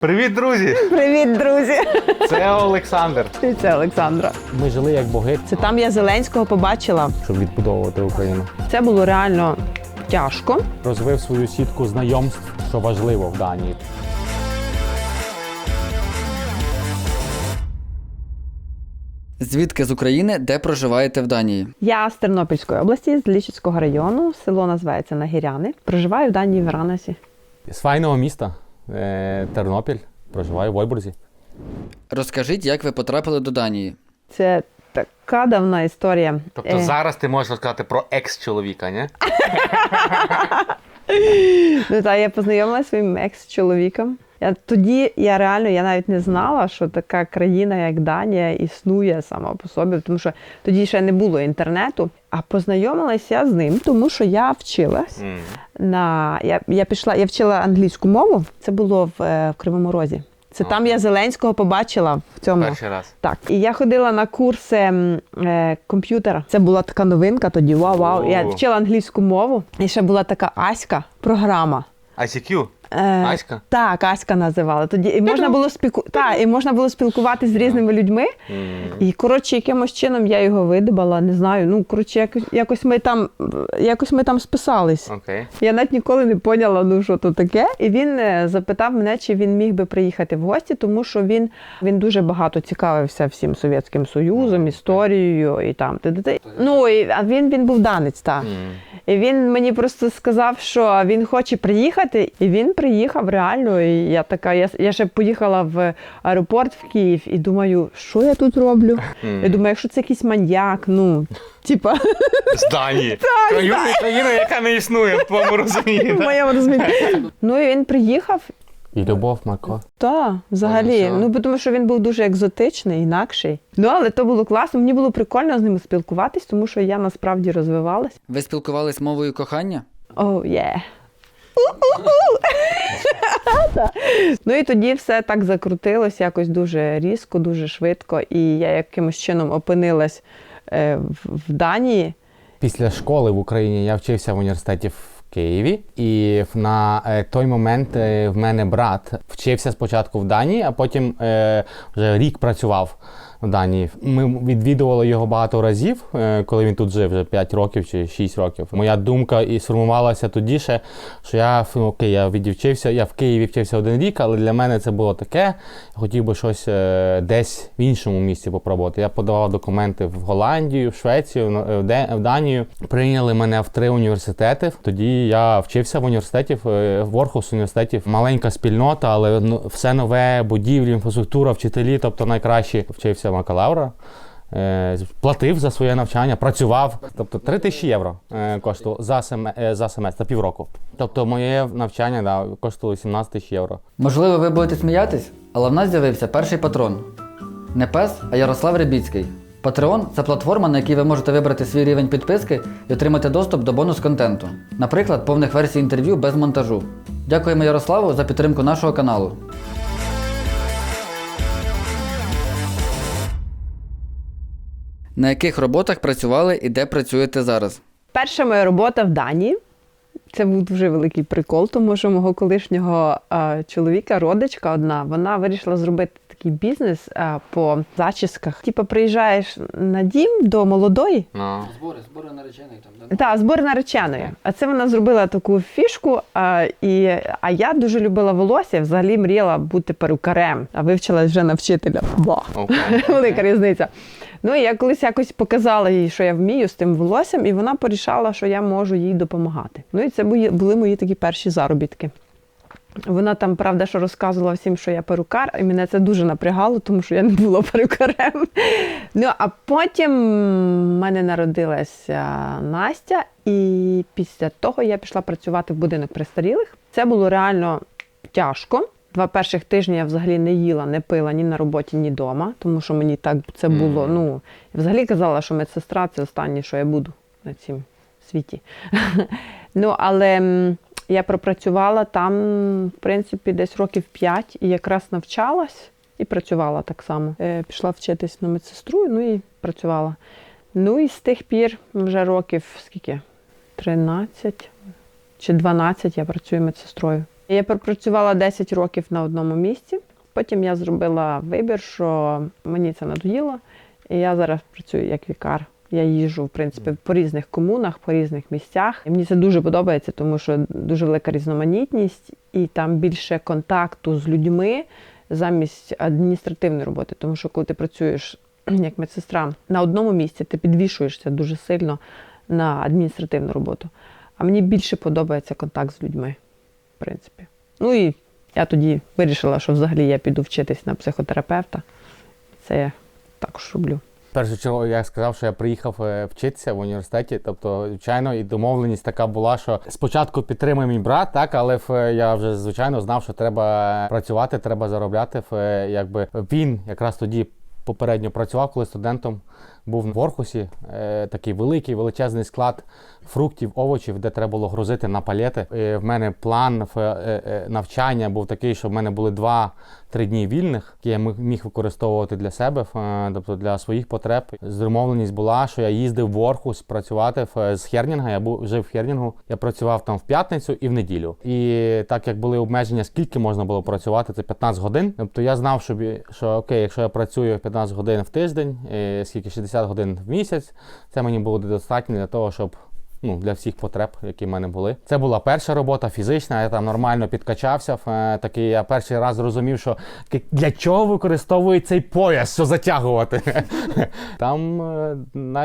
Привіт, друзі! Привіт, друзі! Це Олександр. І Це Олександра. Ми жили як боги, Це там я Зеленського побачила. щоб відбудовувати Україну. Це було реально тяжко. Розвив свою сітку знайомств, що важливо в Данії. Звідки з України, де проживаєте в Данії? Я з Тернопільської області, з Лічицького району. Село називається Нагіряни. Проживаю в Данії в Ранасі. З файного міста Тернопіль. Проживаю в Ойбурзі. Розкажіть, як ви потрапили до Данії? Це така давна історія. Тобто Е, зараз ти можеш розказати про екс-чоловіка, ні? Ну, та, я познайомилася зі своїм екс-чоловіком. Я, тоді я реально я навіть не знала, що така країна, як Данія, існує сама по собі, тому що тоді ще не було інтернету. А познайомилася я з ним, тому що я вчилась mm. на я, я пішла, я вчила англійську мову. Це було в, е, в Кривому Розі. Це там я Зеленського побачила в цьому. Перший раз. Так, і я ходила на курси е, комп'ютера. Це була така новинка тоді. Вау, вау. Я вчила англійську мову. І ще була така Аська програма. ICQ? Е, Аська? Так, Аська називали. Тоді і можна було спілку... та, і можна було спілкуватися з різними людьми. І коротше, якимось чином я його видибала, не знаю. Ну коротше, якось, якось ми там якось ми там списались. Окей. Я навіть ніколи не поняла, ну що то таке. І він е, запитав мене, чи він міг би приїхати в гості, тому що він, він дуже багато цікавився всім Совєтським Союзом, історією і там. т.д. Ну і а він, він був данець, так. І він мені просто сказав, що він хоче приїхати, і він приїхав реально. І я така, я, я ще поїхала в аеропорт в Київ і думаю, що я тут роблю? Я думаю, якщо це якийсь маньяк, ну типа. З Данії. Країна, яка не існує в твоєму розумінні. В моєму розумінні. Ну і він приїхав. І любов, Марко. Так, взагалі. Ну, бо тому що він був дуже екзотичний, інакший. Ну, але то було класно. Мені було прикольно з ними спілкуватись, тому що я насправді розвивалась. Ви спілкувались мовою кохання? О, є. Ну і тоді все так закрутилось якось дуже різко, дуже швидко. І я якимось чином опинилась е, в, в Данії. Після школи в Україні я вчився в університеті в Києві, і на е, той момент е, в мене брат вчився спочатку в Данії, а потім е, вже рік працював в Данії. Ми відвідували його багато разів, е, коли він тут жив, вже 5 років чи 6 років. Моя думка і сформувалася тоді ще, що я ну, окей, я відівчився, я в Києві вчився один рік, але для мене це було таке. Я хотів би щось е, десь в іншому місці попробувати. Я подавав документи в Голландію, в Швецію, на- в Данію. Прийняли мене в три університети. Тоді я вчився в університеті, в е, в Орхус університеті. Маленька спільнота, але ну, все нове, будівлі, інфраструктура, вчителі, тобто найкращі вчився бакалавра. Е, Платив за своє навчання, працював. Тобто 3 тисячі євро е, коштувало за, семе, за семестр, півроку. Тобто моє навчання да, коштувало 17 тисяч євро. Можливо, ви будете сміятись, але в нас з'явився перший патрон. Не пес, а Ярослав Рибіцький. Патреон це платформа, на якій ви можете вибрати свій рівень підписки і отримати доступ до бонус контенту. Наприклад, повних версій інтерв'ю без монтажу. Дякуємо Ярославу за підтримку нашого каналу. На яких роботах працювали і де працюєте зараз? Перша моя робота в Данії. Це був дуже великий прикол, тому що мого колишнього е, чоловіка, родичка одна, вона вирішила зробити такий бізнес е, по зачісках. Типу, приїжджаєш на дім до молодої, Ну. Збори, збори наречених там, та збор нареченої. А це вона зробила таку фішку. А, і, а я дуже любила волосся, взагалі мріяла бути перукарем, а вивчилась вже на вчителя. Ба. Велика різниця. Ну і я колись якось показала їй, що я вмію з тим волоссям, і вона порішала, що я можу їй допомагати. Ну і це були, мої такі перші заробітки. Вона там, правда, що розказувала всім, що я перукар, і мене це дуже напрягало, тому що я не була перукарем. Ну, а потім в мене народилася Настя, і після того я пішла працювати в будинок престарілих. Це було реально тяжко. Два перших тижні я взагалі не їла, не пила ні на роботі, ні вдома, тому що мені так це було. Ну, я взагалі казала, що медсестра це останнє, що я буду на цім світі. ну, але я пропрацювала там, в принципі, десь років п'ять і якраз навчалась і працювала так само. Е, пішла вчитись на медсестру, ну і працювала. Ну і з тих пір вже років скільки? 13 чи 12 я працюю медсестрою. Я пропрацювала 10 років на одному місці. Потім я зробила вибір, що мені це надоїло, і я зараз працюю як вікар. Я їжджу, в принципі, по різних комунах, по різних місцях. І мені це дуже подобається, тому що дуже велика різноманітність, і там більше контакту з людьми замість адміністративної роботи. Тому що коли ти працюєш як медсестра на одному місці, ти підвішуєшся дуже сильно на адміністративну роботу. А мені більше подобається контакт з людьми, принципі. Ну і я тоді вирішила, що взагалі я піду вчитись на психотерапевта. Це я також роблю. В першу чергу я сказав, що я приїхав е, вчитися в університеті. Тобто, звичайно, і домовленість така була, що спочатку підтримує мій брат, так, але в- я вже звичайно знав, що треба працювати, треба заробляти. В- Якби він якраз тоді попередньо працював, коли студентом був в Орхусі, е, такий великий величезний склад фруктів, овочів, де треба було грузити на палети. Е, в мене план е, е, навчання був такий, що в мене були два-три дні вільних, які я міг- використовувати для себе, е, тобто для своїх потреб. Домовленість була, що я їздив в Орхус працювати в, з Хернінга. Я був жив в Хернінгу. Я працював там в п'ятницю і в неділю. І так як були обмеження, скільки можна було працювати, це 15 годин. Тобто я знав, що, що окей, якщо я працюю 15 годин в тиждень, е, скільки 60 годин в місяць, це мені було достатньо для того, щоб ну, для всіх потреб, які в мене були. Це була перша робота фізична, я там нормально підкачався. Е, Такий я перший раз зрозумів, що для чого використовують цей пояс, що затягувати. Там е,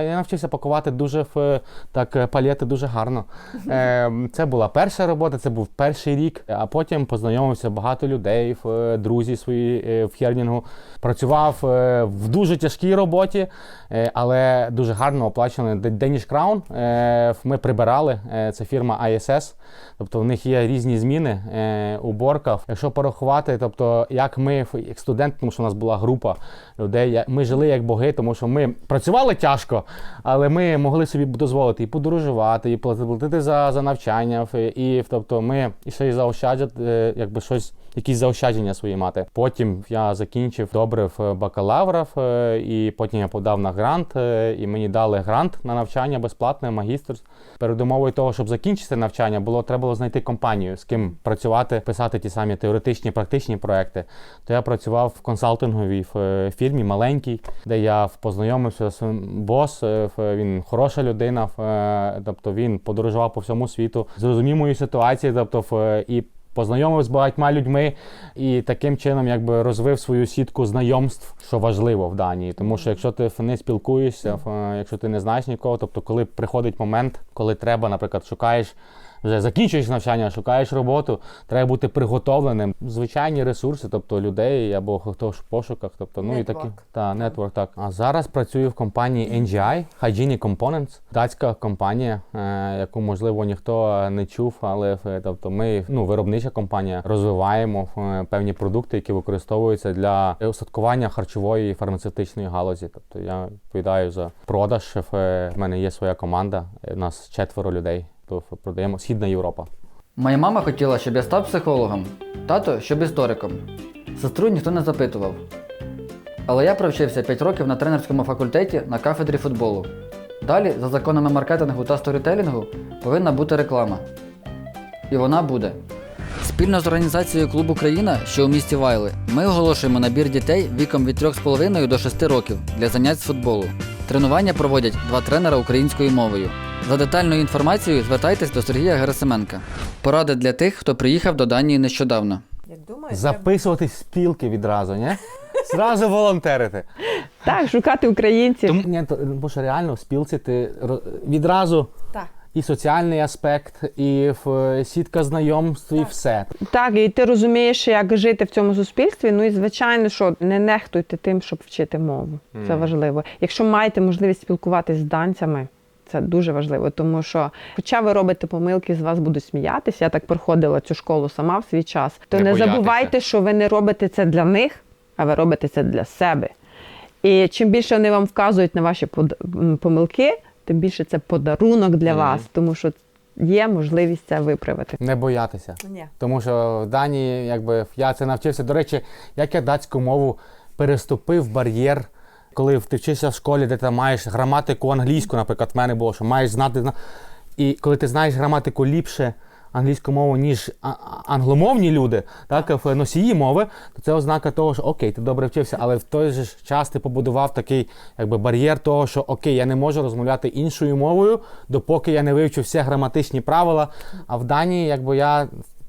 я навчився пакувати дуже в так е, палети дуже гарно. Це була перша робота, це був перший рік, а потім познайомився багато людей, в, друзі свої в Хернінгу. Працював в дуже тяжкій роботі, але дуже гарно оплачуваний Danish Crown. Ми прибирали, е, це фірма ISS, тобто в них є різні зміни, е, уборка. Якщо порахувати, тобто як ми, як студенти, тому що у нас була група людей, ми жили як боги, тому що ми працювали тяжко, але ми могли собі дозволити і подорожувати, і платити за, за навчання, і тобто ми і ще й заощаджувати, е, якби щось, якісь заощадження свої мати. Потім я закінчив добре в бакалавра, е, і потім я подав на грант, е, і мені дали грант на навчання безплатне, магістр. Передумовою того, щоб закінчити навчання, було треба було знайти компанію, з ким працювати, писати ті самі теоретичні, практичні проекти. То я працював в консалтинговій е, фірмі маленькій, де я познайомився з бос. Він хороша людина, тобто він подорожував по всьому світу, зрозумів мою ситуацію, тобто і. Познайомив з багатьма людьми і таким чином якби розвив свою сітку знайомств, що важливо в Данії. Тому що якщо ти не спілкуєшся, якщо ти не знаєш нікого, тобто коли приходить момент, коли треба, наприклад, шукаєш вже закінчуєш навчання, шукаєш роботу, треба бути приготовленим. Звичайні ресурси, тобто людей або хто ж в пошуках, тобто ну і такі та нетворк. Так а зараз працюю в компанії NGI, Hygienic Components, датська компанія, е, яку можливо ніхто не чув, але е, тобто ми ну виробнича компанія розвиваємо е, певні продукти, які використовуються для устаткування харчової і фармацевтичної галузі. Тобто я відповідаю за продаж. В мене є своя команда. У нас четверо людей. То продаємо Східна Європа. Моя мама хотіла, щоб я став психологом, тато, щоб істориком. Сестру ніхто не запитував. Але я провчився 5 років на тренерському факультеті на кафедрі футболу. Далі, за законами маркетингу та сторітелінгу, повинна бути реклама. І вона буде. Спільно з організацією Клуб Україна, що у місті Вайли, ми оголошуємо набір дітей віком від 3,5 до 6 років для занять з футболу. Тренування проводять два тренера українською мовою. За детальною інформацією звертайтесь до Сергія Герасименка. Поради для тих, хто приїхав до Данії нещодавно. Як думаєш, Записуватись в спілки відразу, ні? Зразу волонтерити. так, шукати українців. Тому ні, то, бо що реально в спілці ти ро- відразу Так. і соціальний аспект, і в, сітка знайомств, і все. Так, і ти розумієш, як жити в цьому суспільстві. Ну і звичайно, що не нехтуйте тим, щоб вчити мову. Це важливо. Якщо маєте можливість спілкуватися з данцями. Це дуже важливо, тому що, хоча ви робите помилки, з вас будуть сміятися. Я так проходила цю школу сама в свій час. То Не не, забувайте, що ви не робите це для них, а ви робите це для себе. І чим більше вони вам вказують на ваші помилки, тим більше це подарунок для Мгм. вас, тому що є можливість це виправити. Не боятися. Ні. Тому що в Данії, якби я це навчився. До речі, як я датську мову переступив бар'єр, коли ти вчишся в школі, де ти маєш граматику англійську, наприклад, в мене було, що маєш знати. І коли ти знаєш граматику ліпше англійську мову, ніж англомовні люди, так, в носії мови, то це ознака того, що окей, ти добре вчився, але в той же час ти побудував такий якби, бар'єр того, що окей, я не можу розмовляти іншою мовою, допоки я не вивчу всі граматичні правила. А в Данії, якби я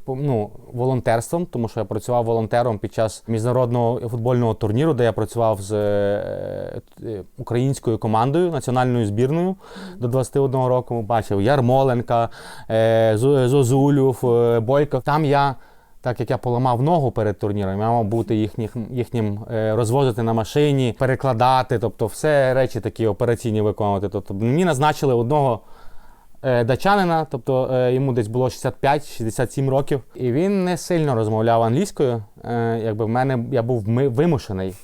ну, волонтерством, тому що я працював волонтером під час міжнародного футбольного турніру, де я працював з е, е, українською командою, національною збірною до 21 року. Бачив Ярмоленка, е, Зу- Зозулюв, е, Бойко. Там я. Так як я поламав ногу перед турніром, я мав бути їхніх, їхнім е, розвозити на машині, перекладати, тобто все речі такі операційні виконувати. Тобто мені назначили одного е, датчанина, тобто е, йому десь було 65-67 років, і він не сильно розмовляв англійською. Е, якби в мене я був вимушений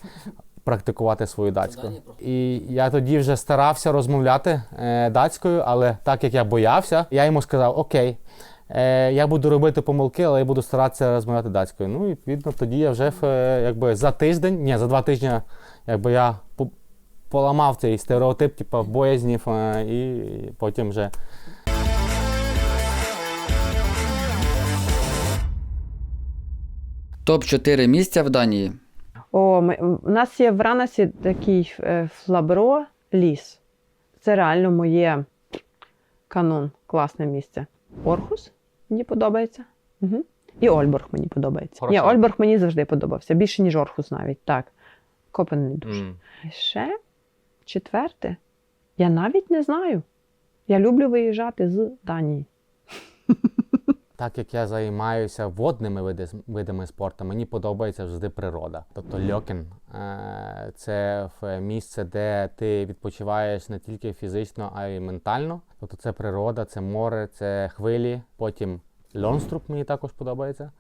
практикувати свою датську. І я тоді вже старався розмовляти датською, але так як я боявся, я йому сказав: Окей. Я буду робити помилки, але я буду старатися розмовляти датською. Ну і відповідно тоді я вже якби за тиждень, ні, за два тижні, якби я поламав цей стереотип, типу, боязнів, і потім вже Топ-4 місця в Данії. О, ми, у нас є в Ранасі такий е, флабро ліс. Це реально моє канон, класне місце. Орхус мені подобається. Угу. І Ольборг мені подобається. Хорошо. Ні, Ольборг мені завжди подобався. Більше, ніж Орхус навіть. Так. Копен не дуже. м, Ще четверте. Я навіть не знаю. Я люблю виїжджати з Данії. Так як я займаюся водними види, видами спорту, мені подобається завжди природа. Тобто льокін е, це місце, де ти відпочиваєш не тільки фізично, а й ментально. Тобто це природа, це море, це хвилі. Потім Льонструп мені також подобається.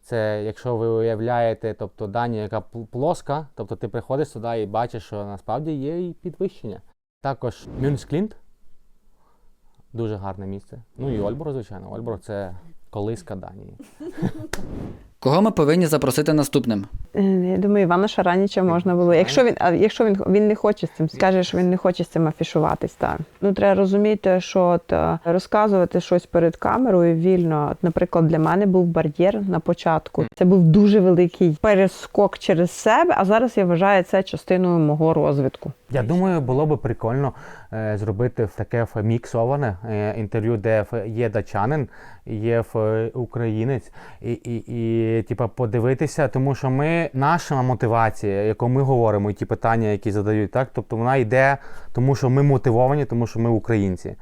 Це якщо ви уявляєте, тобто Данія, яка плоска, тобто ти приходиш сюди і бачиш, що насправді є і підвищення. Також Мюнсклінт, дуже гарне місце. Ну і Ольборг, звичайно. Ольборг це колиска Данії. Кого ми повинні запросити наступним? Е, Я думаю, Івана Шараніча можна було. Якщо він, а якщо він, він не хоче з цим, скаже, що він не хоче з цим афішуватись. Так. Ну, треба розуміти, що от, е, розказувати щось перед камерою вільно. От, наприклад, для мене був бар'єр на початку. Це був дуже великий перескок через себе, а зараз я вважаю це частиною мого розвитку. Я думаю, було би прикольно е, зробити в таке міксоване е, інтерв'ю, де є датчанин, є українець, і, і, і типа, подивитися, тому що ми, наша мотивація, яку ми говоримо, і ті питання, які задають, так, тобто вона йде, тому що ми мотивовані, тому що ми українці.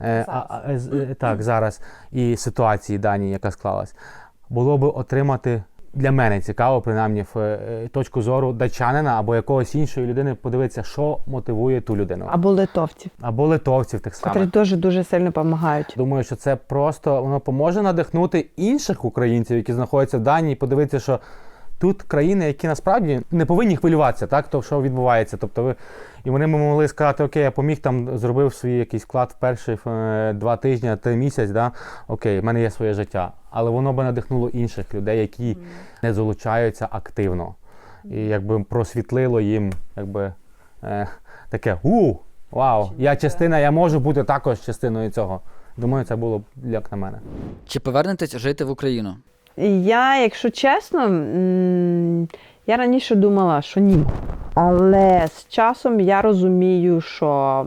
Е, а, а, е, так, зараз і ситуації дані, яка склалась, було би отримати. Для мене цікаво, принаймні, в е, точку зору дачанина або якогось іншої людини подивитися, що мотивує ту людину. Або литовців, Або литовців тих котрі самих. дуже дуже сильно допомагають. Думаю, що це просто воно поможе надихнути інших українців, які знаходяться в Данії, подивитися, що тут країни, які насправді не повинні хвилюватися, так, то що відбувається. Тобто ви і вони б могли сказати, окей, я поміг там, зробив свій якийсь вклад в перші е, два тижні, три місяць, да? окей, в мене є своє життя. Але воно би надихнуло інших людей, які не залучаються активно. І якби просвітлило їм, якби е, таке у, вау, я частина, я можу бути також частиною цього. Думаю, це було б як на мене. Чи повернетесь жити в Україну? Я, якщо чесно, я раніше думала, що ні. Але з часом я розумію, що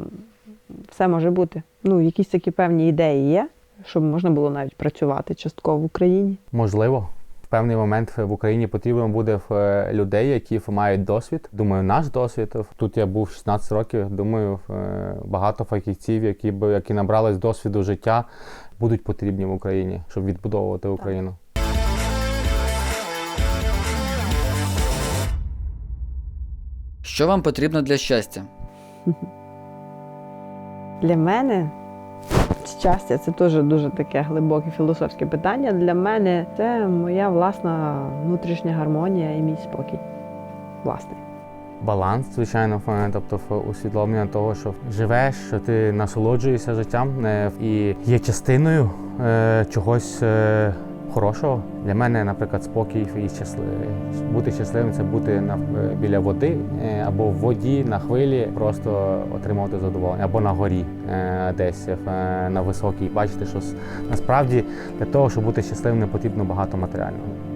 все може бути. Ну, якісь такі певні ідеї є, щоб можна було навіть працювати частково в Україні. Можливо, в певний момент в Україні потрібно буде е, людей, які мають досвід. Думаю, наш досвід. Тут я був 16 років. Думаю, е, багато фахівців, які б які набрались досвіду життя, будуть потрібні в Україні, щоб відбудовувати Україну. Що вам потрібно для щастя? Для мене щастя це теж дуже таке глибоке філософське питання. Для мене це моя власна внутрішня гармонія і мій спокій. Власний. Баланс, звичайно, тобто усвідомлення того, що живеш, що ти насолоджуєшся життям е, і є частиною е, чогось е, хорошого. Для мене, наприклад, спокій і щасливий. Бути щасливим це бути на, е, біля води е, або в воді на хвилі, просто отримувати задоволення, або на горі е, десь на високій. Бачите, що насправді для того, щоб бути щасливим, не потрібно багато матеріального.